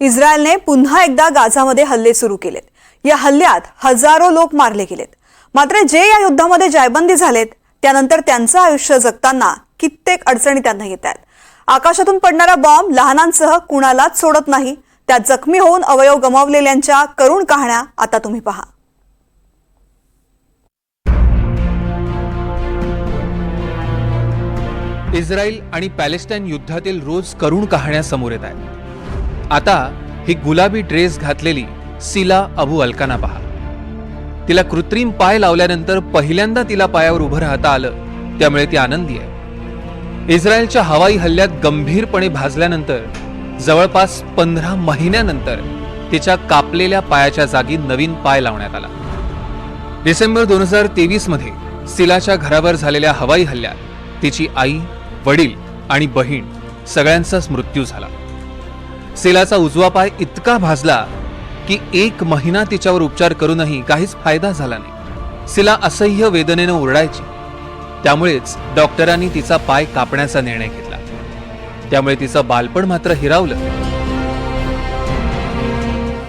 इस्रायलने पुन्हा एकदा गाझामध्ये हल्ले सुरू केलेत. या हल्ल्यात हजारो लोक मारले गेलेत. मात्र जे या युद्धामध्ये जायबंदी झालेत त्यानंतर त्यांचं आयुष्य जगताना कित्येक अडचणी त्यांना येत आहेत आकाशातून पडणारा बॉम्ब लहानांसह कुणालाच सोडत नाही. त्यात जखमी होऊन अवयव गमावलेल्यांच्या करुण कहाण्या आता तुम्ही पहा. इस्रायल आणि पॅलेस्टाईन युद्धातील रोज करुण कहाण्या समोर येत आहेत. आता ही गुलाबी ड्रेस घातलेली सिला अबू अलकाना पहा. तिला कृत्रिम पाय लावल्यानंतर पहिल्यांदा तिला पायावर उभं राहता आलं. त्यामुळे ती आनंदी आहे. इस्रायलच्या हवाई हल्ल्यात गंभीरपणे भाजल्यानंतर जवळपास पंधरा महिन्यानंतर तिच्या कापलेल्या पायाच्या जागी नवीन पाय लावण्यात आला. डिसेंबर दोन हजार तेवीसमध्ये सिलाच्या घरावर झालेल्या हवाई हल्ल्यात तिची आई वडील आणि बहीण सगळ्यांचाच मृत्यू झाला. सेलाचा उजवा पाय इतका भाजला की एक महिना तिच्यावर उपचार करूनही काहीच फायदा झाला नाही. सिला असह्य वेदनेनं ओरडायची. त्यामुळेच डॉक्टरांनी तिचा पाय कापण्याचा निर्णय घेतला. त्यामुळे तिचं बालपण मात्र हिरावलं.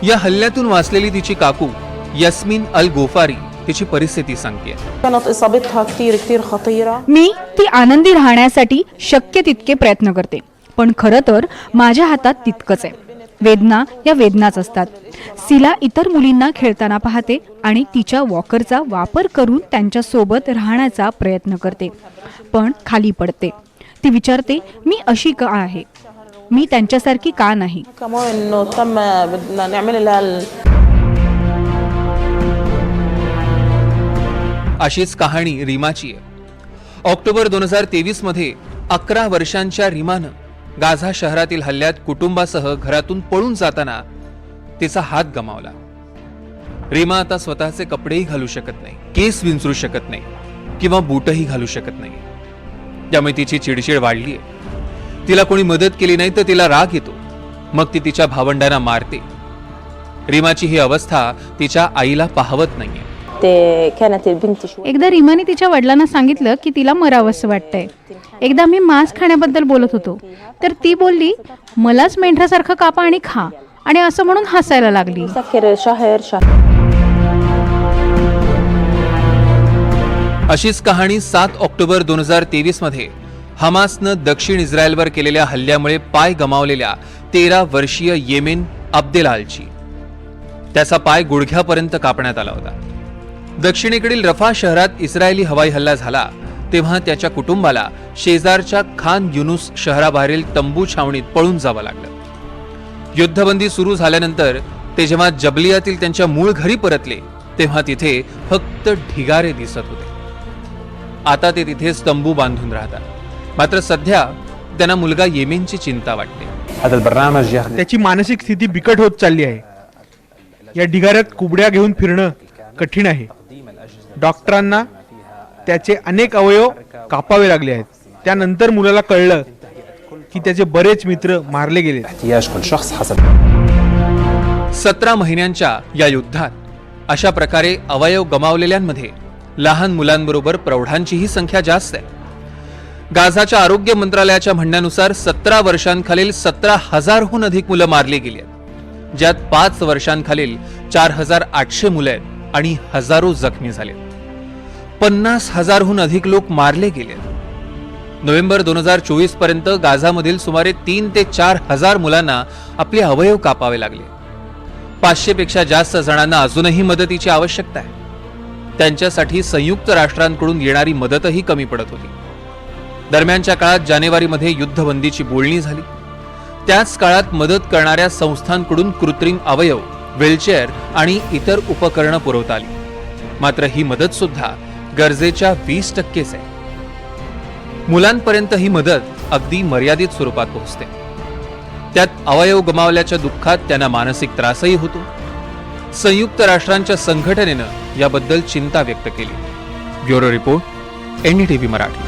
या हल्ल्यातून वाचलेली तिची काकू यस्मिन अल गोफारी तिची परिस्थिती सांगते मी ती आनंदी राहण्यासाठी शक्य तितके प्रयत्न करते. पण खरं तर माझ्या हातात तितकंच आहे. वेदना या वेदनाच असतात. सिला इतर मुलींना खेळताना पाहते आणि तिच्या वॉकरचा वापर करून त्यांच्यासोबत राहण्याचा प्रयत्न करते. पण खाली पडते. ती विचारते मी अशी का आहे? मी त्यांच्यासारखी का नाही? अशीच कहाणी रीमाची आहे. ऑक्टोबर दोन हजार तेवीसमध्ये अकरा वर्षांच्या रीमानं गाझा शहरातील हल्ल्यात कुटुंबासह घरातून पळून जाताना तिचा हात गमावला. रीमा आता स्वतःचे कपडेही घालू शकत नाही केस विंचरू शकत नाही किंवा बूटही घालू शकत नाही. त्यामुळे तिची चिडचिड वाढली आहे तिला कोणी मदत केली नाही तर तिला राग येतो. मग ती तिच्या भावंडांना मारते. रीमाची ही अवस्था तिच्या आईला पाहवत नाहीये. ते एकदा रिमाने तिच्या वडिलांना सांगितलं की तिला मरावंसं वाटतंय. एकदा मी मांस खाण्याबद्दल बोलत होतो. तर ती बोलली मलाच मेंढ्यासारखं कापा आणि खा. आणि असं म्हणून हसायला लागली. सखेर अशीच कहाणी सात ऑक्टोबर दोन हजार तेवीसमध्ये हमासनं दक्षिण इस्रायलवर केलेल्या हल्ल्यामुळे पाय गमावलेल्या तेरा वर्षीय येमेन अब्देलालची. त्याचा पाय गुडघ्यापर्यंत कापण्यात आला होता. दक्षिणेकडील रफा शहरात इस्रायली हवाई हल्ला झाला. तेव्हा त्याच्या कुटुंबाला शेजारच्या खान युनुस शहराबाहेरील तंबू छावणीत पळून जावं लागलं. युद्धबंदी सुरू झाल्यानंतर ते जेव्हा जबलियातील त्यांच्या मूळ घरी परतले तेव्हा तिथे फक्त ढिगारे दिसत होते. आता ते तिथेच तंबू बांधून राहतात. मात्र सध्या त्यांना मुलगा येमेनची चिंता वाटते. त्याची मानसिक स्थिती बिकट होत चालली आहे. या ढिगाऱ्यात कुबड्या घेऊन फिरणं कठीण आहे. डॉक्टरांना त्याचे अनेक अवयव कापावे लागले आहेत. त्यानंतर मुलाला कळलं की त्याचे बरेच मित्र मारले गेले. सतरा महिन्यांच्या या युद्धात अशा प्रकारे अवयव गमावलेल्यांमध्ये लहान मुलांबरोबर प्रौढांचीही संख्या जास्त आहे. गाझाच्या आरोग्य मंत्रालयाच्या म्हणण्यानुसार सतरा वर्षांखालील सतरा हजारहून अधिक मुलं मारली गेली आहेत. ज्यात पाच वर्षांखालील चार हजार आठशे मुलं आहेत आणि हजारो जखमी झाले पन्नास हजारहून अधिक लोक मारले गेले. नोव्हेंबर दोन हजार चोवीसपर्यंत गाझामधील सुमारे तीन ते चार हजार मुलांना आपले अवयव कापावे लागले. पाचशेपेक्षा जास्त जणांना अजूनही मदतीची आवश्यकता आहे. त्यांच्यासाठी संयुक्त राष्ट्रांकडून येणारी मदतही कमी पडत होती. दरम्यानच्या काळात जानेवारीमध्ये युद्धबंदीची बोलणी झाली. त्याच काळात मदत करणाऱ्या संस्थांकडून कृत्रिम अवयव व्हीलचेअर आणि इतर उपकरणं पुरवता आली. मात्र ही मदत सुद्धा गरजेच्या वीस टक्केच आहे. मुलांपर्यंत ही मदत अगदी मर्यादित स्वरूपात पोहोचते. त्यात अवयव गमावल्याच्या दुःखात त्यांना मानसिक त्रासही होतो. संयुक्त राष्ट्रांच्या संघटनेनं याबद्दल चिंता व्यक्त केली. Bureau report NDTV Marathi.